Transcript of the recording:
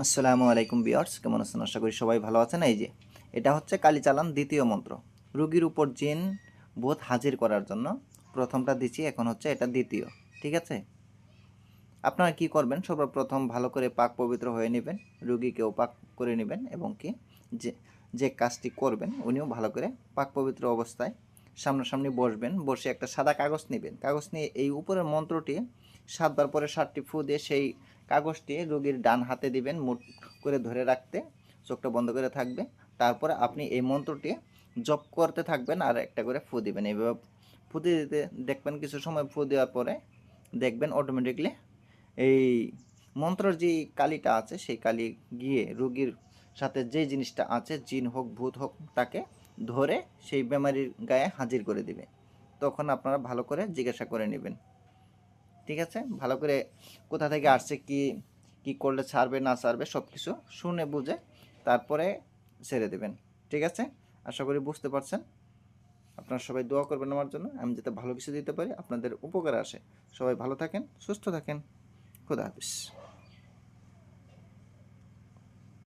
আসসালামু আলাইকুম বিয়ার্স কেমন আছেন? আশা করি সবাই ভালো আছেন। এই যে, এটা হচ্ছে কালীচালান দ্বিতীয় মন্ত্র। রুগীর উপর জিন বোধ হাজির করার জন্য প্রথমটা দিচ্ছি, এখন হচ্ছে এটা দ্বিতীয়, ঠিক আছে? আপনারা কি করবেন? সর্বপ্রথম ভালো করে পাক পবিত্র হয়ে নেবেন, রুগীকেও পাক করে নেবেন এবং কি যে যে কাজটি করবেন, উনিও ভালো করে পাক পবিত্র অবস্থায় সামনাসামনি বসবেন, বসে একটা সাদা কাগজ নেবেন। কাগজ নিয়ে এই উপরের মন্ত্রটি সাতবার পরে সাতটি ফু দিয়ে সেই কাগজটি রোগীর ডান হাতে দিবেন, মুঠ করে ধরে রাখতে, চোখটা বন্ধ করে থাকবে। তারপরে আপনি এই মন্ত্রটি জপ করতে থাকবেন আর একটা করে ফু দিবেন। এইভাবে ফু দিতে দেখবেন কিছু সময় ফু দেওয়ার পরে দেখবেন অটোমেটিকলি এই মন্ত্রর যে কালিটা আছে, সেই কালি গিয়ে রোগীর সাথে যে জিনিসটা আছে, জিন হোক, ভূত হোক, তাকে ধরে সেই বেমারির গায়ে হাজির করে দিবে। তখন আপনারা ভালো করে জিজ্ঞাসা করে নেবেন। ঠিক আছে? ভালো করে কোথা থেকে আসছে, কি কি করলে ছাড়বে, না ছাড়বে সব কিছু শুনে বুঝে তারপরে ছেড়ে দেবেন। ঠিক আছে? আশা করি বুঝতে পারছেন। আপনারা সবাই দোয়া করবেন আমার জন্য। আমি যাতে ভালো কিছু দিতে পারি, আপনাদের উপকার আসে। সবাই ভালো থাকেন, সুস্থ থাকেন। খুদা